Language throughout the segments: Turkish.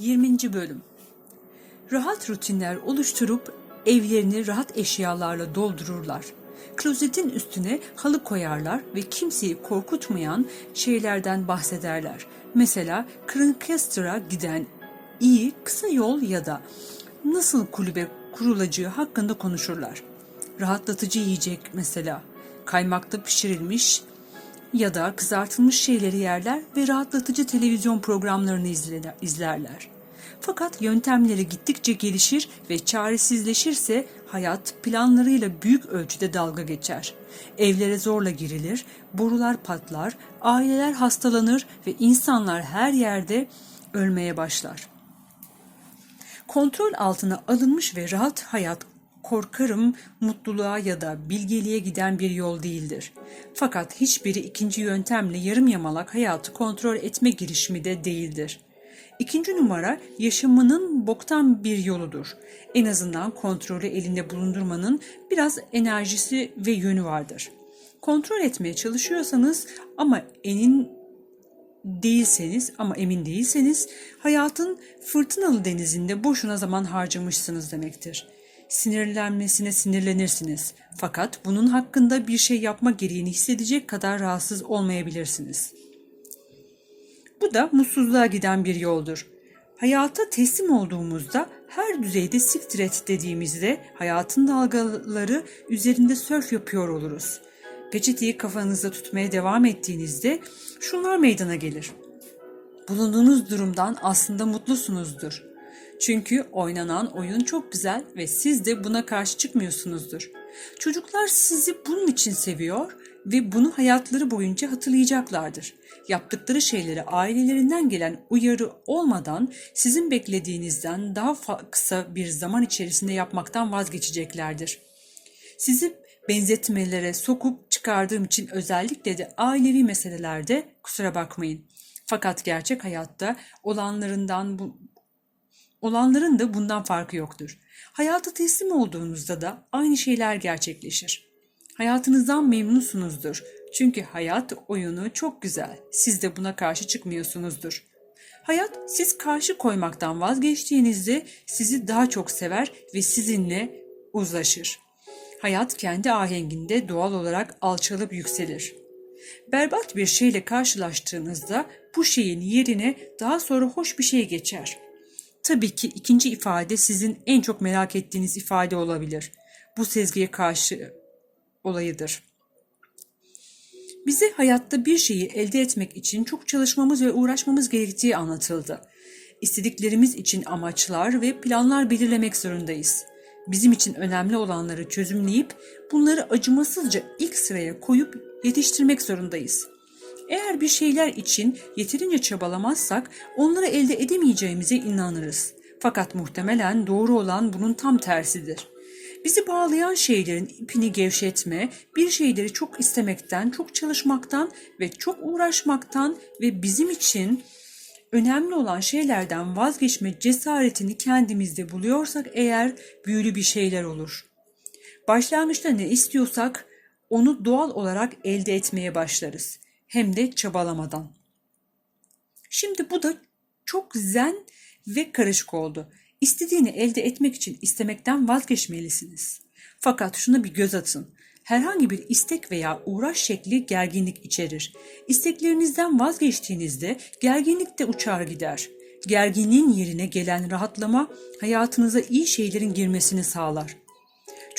20. Bölüm Rahat rutinler oluşturup evlerini rahat eşyalarla doldururlar. Klozetin üstüne halı koyarlar ve kimseyi korkutmayan şeylerden bahsederler. Mesela Krankester'a giden iyi kısa yol ya da nasıl kulübe kurulacağı hakkında konuşurlar. Rahatlatıcı yiyecek mesela kaymakta pişirilmiş ya da kızartılmış şeyleri yerler ve rahatlatıcı televizyon programlarını izle- izlerler. Fakat yöntemleri gittikçe gelişir ve çaresizleşirse hayat planlarıyla büyük ölçüde dalga geçer. Evlere zorla girilir, borular patlar, aileler hastalanır ve insanlar her yerde ölmeye başlar. Kontrol altına alınmış ve rahat hayat korkarım mutluluğa ya da bilgeliğe giden bir yol değildir. Fakat hiçbiri ikinci yöntemle yarım yamalak hayatı kontrol etme girişimi de değildir. İkinci numara yaşamının boktan bir yoludur. En azından kontrolü elinde bulundurmanın biraz enerjisi ve yönü vardır. Kontrol etmeye çalışıyorsanız ama enin değilseniz ama emin değilseniz hayatın fırtınalı denizinde boşuna zaman harcamışsınız demektir. Sinirlenmesine sinirlenirsiniz. Fakat bunun hakkında bir şey yapma gereğini hissedecek kadar rahatsız olmayabilirsiniz. Bu da mutsuzluğa giden bir yoldur. Hayata teslim olduğumuzda her düzeyde siktir dediğimizde hayatın dalgaları üzerinde sörf yapıyor oluruz. Peçeteyi kafanızda tutmaya devam ettiğinizde şunlar meydana gelir. Bulunduğunuz durumdan aslında mutlusunuzdur. Çünkü oynanan oyun çok güzel ve siz de buna karşı çıkmıyorsunuzdur. Çocuklar sizi bunun için seviyor ve bunu hayatları boyunca hatırlayacaklardır. Yaptıkları şeyleri ailelerinden gelen uyarı olmadan sizin beklediğinizden daha kısa bir zaman içerisinde yapmaktan vazgeçeceklerdir. Sizi benzetmelere sokup çıkardığım için özellikle de ailevi meselelerde kusura bakmayın. Fakat gerçek hayatta olanlarından bu, olanların da bundan farkı yoktur. Hayata teslim olduğunuzda da aynı şeyler gerçekleşir. Hayatınızdan memnunsunuzdur. Çünkü hayat oyunu çok güzel. Siz de buna karşı çıkmıyorsunuzdur. Hayat siz karşı koymaktan vazgeçtiğinizde sizi daha çok sever ve sizinle uzlaşır. Hayat kendi ahenginde doğal olarak alçalıp yükselir. Berbat bir şeyle karşılaştığınızda bu şeyin yerine daha sonra hoş bir şey geçer. Tabii ki ikinci ifade sizin en çok merak ettiğiniz ifade olabilir. Bu sezgiye karşı olayıdır. Bize hayatta bir şeyi elde etmek için çok çalışmamız ve uğraşmamız gerektiği anlatıldı. İstediklerimiz için amaçlar ve planlar belirlemek zorundayız. Bizim için önemli olanları çözümleyip bunları acımasızca ilk sıraya koyup yetiştirmek zorundayız. Eğer bir şeyler için yeterince çabalamazsak onları elde edemeyeceğimize inanırız. Fakat muhtemelen doğru olan bunun tam tersidir. Bizi bağlayan şeylerin ipini gevşetme, bir şeyleri çok istemekten, çok çalışmaktan ve çok uğraşmaktan ve bizim için önemli olan şeylerden vazgeçme cesaretini kendimizde buluyorsak eğer büyülü bir şeyler olur. Başlangıçta ne istiyorsak onu doğal olarak elde etmeye başlarız. Hem de çabalamadan. Şimdi bu da çok zen ve karışık oldu. İstediğini elde etmek için istemekten vazgeçmelisiniz. Fakat şuna bir göz atın. Herhangi bir istek veya uğraş şekli gerginlik içerir. İsteklerinizden vazgeçtiğinizde gerginlik de uçar gider. Gerginliğin yerine gelen rahatlama hayatınıza iyi şeylerin girmesini sağlar.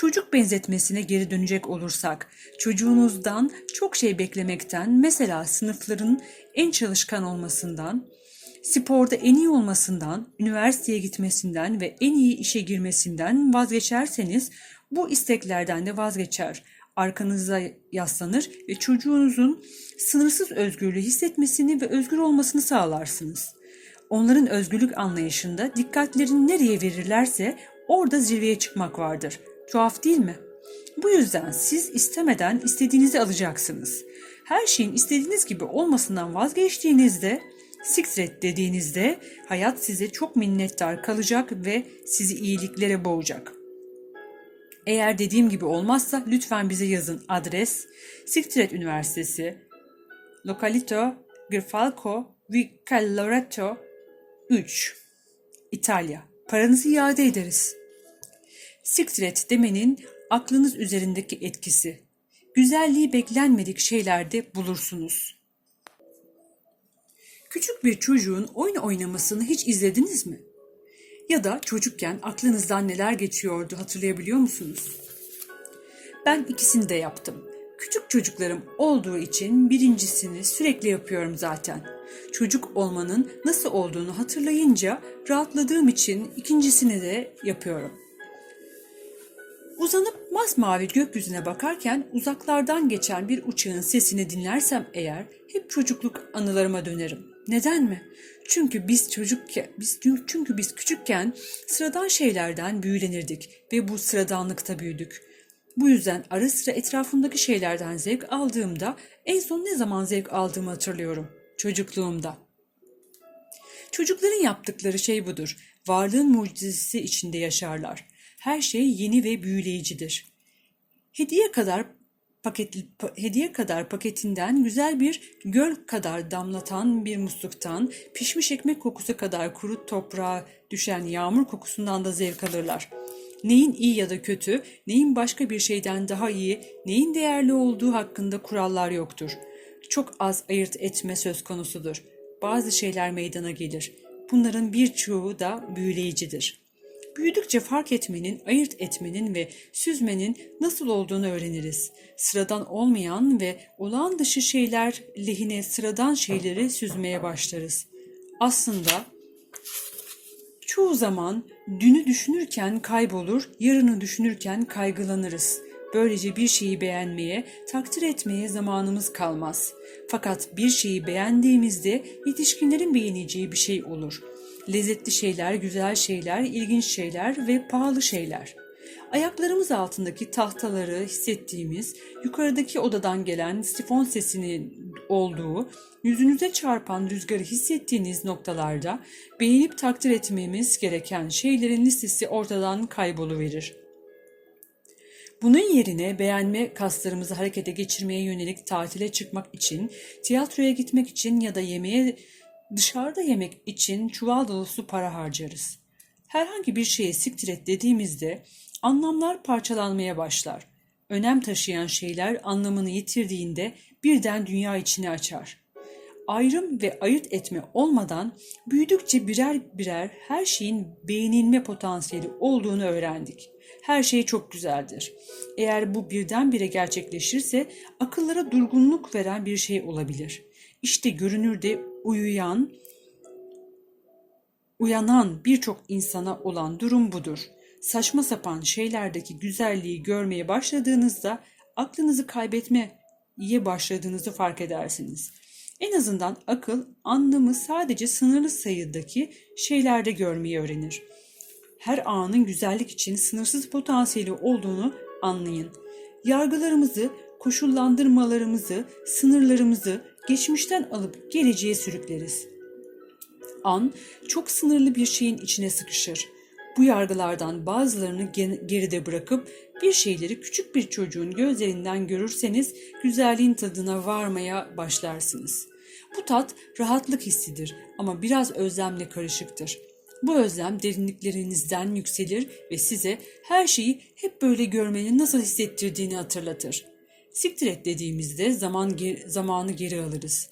Çocuk benzetmesine geri dönecek olursak, çocuğunuzdan çok şey beklemekten, mesela sınıfların en çalışkan olmasından, sporda en iyi olmasından, üniversiteye gitmesinden ve en iyi işe girmesinden vazgeçerseniz bu isteklerden de vazgeçer. Arkanıza yaslanır ve çocuğunuzun sınırsız özgürlüğü hissetmesini ve özgür olmasını sağlarsınız. Onların özgürlük anlayışında dikkatlerini nereye verirlerse orada zirveye çıkmak vardır. Tuhaf değil mi? Bu yüzden siz istemeden istediğinizi alacaksınız. Her şeyin istediğiniz gibi olmasından vazgeçtiğinizde, sikret dediğinizde hayat size çok minnettar kalacak ve sizi iyiliklere boğacak. Eğer dediğim gibi olmazsa lütfen bize yazın. Adres Siktiret Üniversitesi Localito Girfalco Vicaloreto 3 İtalya. Paranızı iade ederiz. Siktir demenin aklınız üzerindeki etkisi. Güzelliği beklenmedik şeylerde bulursunuz. Küçük bir çocuğun oyun oynamasını hiç izlediniz mi? Ya da çocukken aklınızdan neler geçiyordu hatırlayabiliyor musunuz? Ben ikisini de yaptım. Küçük çocuklarım olduğu için birincisini sürekli yapıyorum zaten. Çocuk olmanın nasıl olduğunu hatırlayınca rahatladığım için ikincisini de yapıyorum. Uzanıp masmavi gökyüzüne bakarken uzaklardan geçen bir uçağın sesini dinlersem eğer hep çocukluk anılarıma dönerim. Neden mi? Çünkü biz çocukken biz çünkü biz küçükken sıradan şeylerden büyülenirdik ve bu sıradanlıkta büyüdük. Bu yüzden ara sıra etrafımdaki şeylerden zevk aldığımda en son ne zaman zevk aldığımı hatırlıyorum. Çocukluğumda. Çocukların yaptıkları şey budur. Varlığın mucizesi içinde yaşarlar. Her şey yeni ve büyüleyicidir. Hediye kadar paket, hediye kadar paketinden güzel bir göl kadar damlatan bir musluktan, pişmiş ekmek kokusu kadar kuru toprağa düşen yağmur kokusundan da zevk alırlar. Neyin iyi ya da kötü, neyin başka bir şeyden daha iyi, neyin değerli olduğu hakkında kurallar yoktur. Çok az ayırt etme söz konusudur. Bazı şeyler meydana gelir. Bunların birçoğu da büyüleyicidir. Büyüdükçe fark etmenin, ayırt etmenin ve süzmenin nasıl olduğunu öğreniriz. Sıradan olmayan ve olağan dışı şeyler lehine sıradan şeyleri süzmeye başlarız. Aslında çoğu zaman dünü düşünürken kaybolur, yarını düşünürken kaygılanırız. Böylece bir şeyi beğenmeye, takdir etmeye zamanımız kalmaz. Fakat bir şeyi beğendiğimizde yetişkinlerin beğeneceği bir şey olur. Lezzetli şeyler, güzel şeyler, ilginç şeyler ve pahalı şeyler. Ayaklarımız altındaki tahtaları hissettiğimiz, yukarıdaki odadan gelen sifon sesinin olduğu, yüzünüze çarpan rüzgarı hissettiğiniz noktalarda beğenip takdir etmemiz gereken şeylerin listesi ortadan kayboluverir. Bunun yerine beğenme kaslarımızı harekete geçirmeye yönelik tatile çıkmak için, tiyatroya gitmek için ya da yemeğe dışarıda yemek için çuval dolusu para harcarız. Herhangi bir şeye siktir dediğimizde anlamlar parçalanmaya başlar. Önem taşıyan şeyler anlamını yitirdiğinde birden dünya içini açar. Ayrım ve ayırt etme olmadan büyüdükçe birer birer her şeyin beğenilme potansiyeli olduğunu öğrendik. Her şey çok güzeldir. Eğer bu birdenbire gerçekleşirse akıllara durgunluk veren bir şey olabilir. İşte görünürde uyuyan, uyanan birçok insana olan durum budur. Saçma sapan şeylerdeki güzelliği görmeye başladığınızda aklınızı kaybetmeye başladığınızı fark edersiniz. En azından akıl anlamı sadece sınırlı sayıdaki şeylerde görmeyi öğrenir. Her anın güzellik için sınırsız potansiyeli olduğunu anlayın. Yargılarımızı, koşullandırmalarımızı, sınırlarımızı geçmişten alıp geleceğe sürükleriz. An çok sınırlı bir şeyin içine sıkışır. Bu yargılardan bazılarını geride bırakıp bir şeyleri küçük bir çocuğun gözlerinden görürseniz güzelliğin tadına varmaya başlarsınız. Bu tat rahatlık hissidir ama biraz özlemle karışıktır. Bu özlem derinliklerinizden yükselir ve size her şeyi hep böyle görmenin nasıl hissettirdiğini hatırlatır. Siktir et dediğimizde zaman zamanı geri alırız.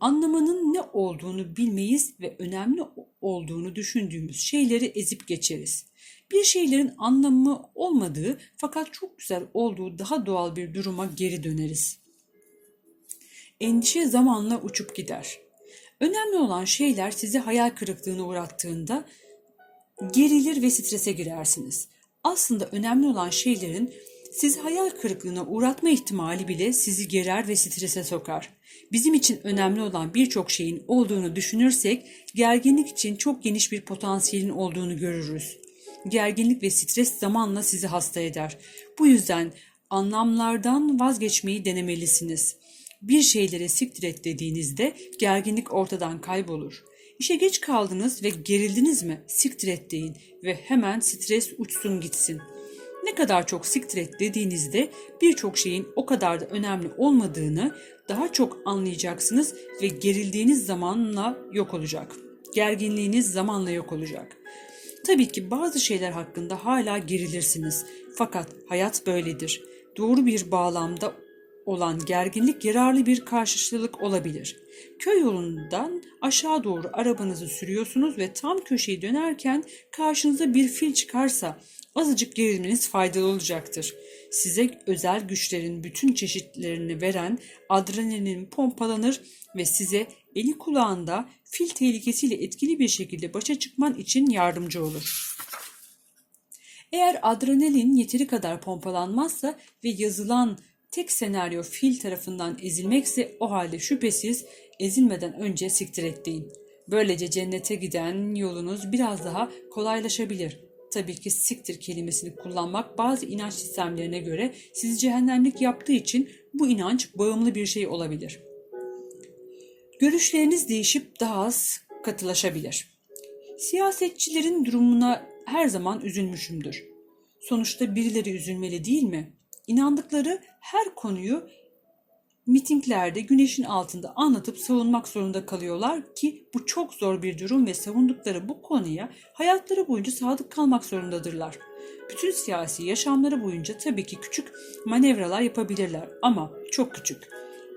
Anlamanın ne olduğunu bilmeyiz ve önemli olduğunu düşündüğümüz şeyleri ezip geçeriz. Bir şeylerin anlamı olmadığı fakat çok güzel olduğu daha doğal bir duruma geri döneriz. Endişe zamanla uçup gider. Önemli olan şeyler sizi hayal kırıklığına uğrattığında gerilir ve strese girersiniz. Aslında önemli olan şeylerin sizi hayal kırıklığına uğratma ihtimali bile sizi gerer ve strese sokar. Bizim için önemli olan birçok şeyin olduğunu düşünürsek gerginlik için çok geniş bir potansiyelin olduğunu görürüz. Gerginlik ve stres zamanla sizi hasta eder. Bu yüzden anlamlardan vazgeçmeyi denemelisiniz. Bir şeylere siktir et dediğinizde gerginlik ortadan kaybolur. İşe geç kaldınız ve gerildiniz mi? Siktir et deyin ve hemen stres uçsun gitsin. Ne kadar çok siktir et dediğinizde birçok şeyin o kadar da önemli olmadığını daha çok anlayacaksınız ve gerildiğiniz zamanla yok olacak. Gerginliğiniz zamanla yok olacak. Tabii ki bazı şeyler hakkında hala gerilirsiniz. Fakat hayat böyledir. Doğru bir bağlamda olan gerginlik yararlı bir karşılık olabilir. Köy yolundan aşağı doğru arabanızı sürüyorsunuz ve tam köşeyi dönerken karşınıza bir fil çıkarsa azıcık gerilmeniz faydalı olacaktır. Size özel güçlerin bütün çeşitlerini veren adrenalin pompalanır ve size eli kulağında fil tehlikesiyle etkili bir şekilde başa çıkman için yardımcı olur. Eğer adrenalin yeteri kadar pompalanmazsa ve yazılan tek senaryo fil tarafından ezilmekse o halde şüphesiz ezilmeden önce siktir et. Böylece cennete giden yolunuz biraz daha kolaylaşabilir. Tabii ki siktir kelimesini kullanmak bazı inanç sistemlerine göre sizi cehennemlik yaptığı için bu inanç bağımlı bir şey olabilir. Görüşleriniz değişip daha az katılaşabilir. Siyasetçilerin durumuna her zaman üzülmüşümdür. Sonuçta birileri üzülmeli değil mi? İnandıkları her konuyu mitinglerde güneşin altında anlatıp savunmak zorunda kalıyorlar ki bu çok zor bir durum ve savundukları bu konuya hayatları boyunca sadık kalmak zorundadırlar. Bütün siyasi yaşamları boyunca tabii ki küçük manevralar yapabilirler ama çok küçük.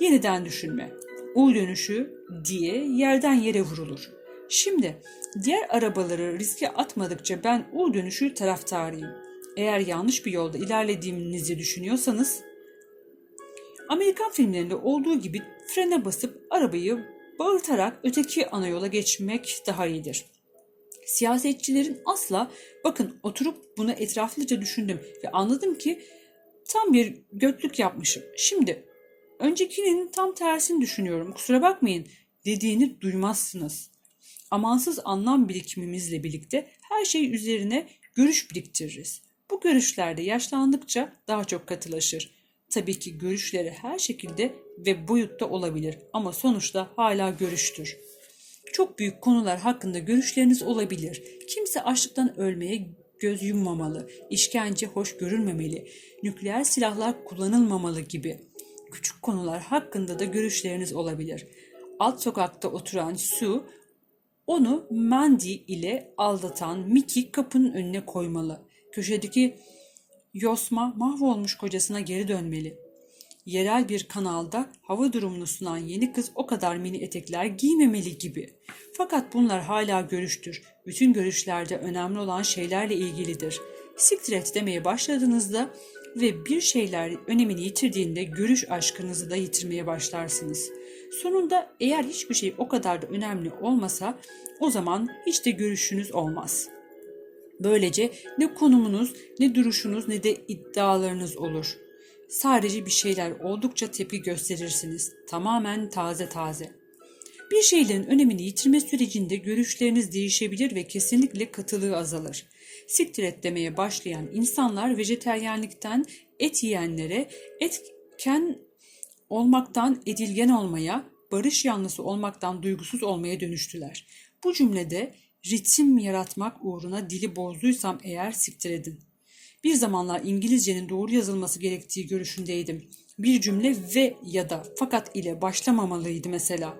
Yeniden düşünme, U dönüşü diye yerden yere vurulur. Şimdi diğer arabaları riske atmadıkça ben U dönüşü taraftarıyım. Eğer yanlış bir yolda ilerlediğinizi düşünüyorsanız Amerikan filmlerinde olduğu gibi frene basıp arabayı bağırtarak öteki ana yola geçmek daha iyidir. Siyasetçilerin asla bakın oturup bunu etraflıca düşündüm ve anladım ki tam bir götlük yapmışım. Şimdi öncekinin tam tersini düşünüyorum kusura bakmayın dediğini duymazsınız. Amansız anlam birikimimizle birlikte her şey üzerine görüş biriktiririz. Bu görüşlerde yaşlandıkça daha çok katılaşır. Tabii ki görüşleri her şekilde ve boyutta olabilir ama sonuçta hala görüştür. Çok büyük konular hakkında görüşleriniz olabilir. Kimse açlıktan ölmeye göz yummamalı, işkence hoş görülmemeli, nükleer silahlar kullanılmamalı gibi. Küçük konular hakkında da görüşleriniz olabilir. Alt sokakta oturan Sue onu Mandy ile aldatan Mickey kapının önüne koymalı. Köşedeki Yosma mahvolmuş kocasına geri dönmeli. Yerel bir kanalda hava durumunu sunan yeni kız o kadar mini etekler giymemeli gibi. Fakat bunlar hala görüştür. Bütün görüşlerde önemli olan şeylerle ilgilidir. Siktir et demeye başladığınızda ve bir şeyler önemini yitirdiğinde görüş aşkınızı da yitirmeye başlarsınız. Sonunda eğer hiçbir şey o kadar da önemli olmasa o zaman hiç de görüşünüz olmaz.'' Böylece ne konumunuz, ne duruşunuz ne de iddialarınız olur. Sadece bir şeyler oldukça tepki gösterirsiniz. Tamamen taze taze. Bir şeylerin önemini yitirme sürecinde görüşleriniz değişebilir ve kesinlikle katılığı azalır. Siktir et demeye başlayan insanlar vejeteryenlikten et yiyenlere, etken olmaktan edilgen olmaya, barış yanlısı olmaktan duygusuz olmaya dönüştüler. Bu cümlede ritim yaratmak uğruna dili bozduysam eğer siktir edin. Bir zamanlar İngilizcenin doğru yazılması gerektiği görüşündeydim. Bir cümle ve ya da fakat ile başlamamalıydı mesela.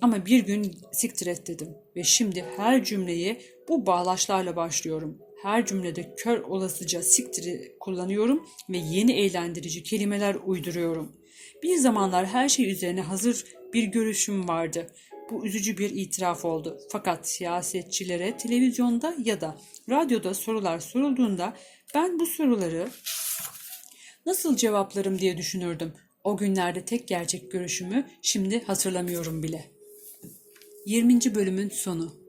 Ama bir gün siktir et dedim ve şimdi her cümleye bu bağlaçlarla başlıyorum. Her cümlede kör olasıca siktiri kullanıyorum ve yeni eğlendirici kelimeler uyduruyorum. Bir zamanlar her şey üzerine hazır bir görüşüm vardı. Bu üzücü bir itiraf oldu. Fakat siyasetçilere televizyonda ya da radyoda sorular sorulduğunda ben bu soruları nasıl cevaplarım diye düşünürdüm. O günlerde tek gerçek görüşümü şimdi hatırlamıyorum bile. 20. bölümün sonu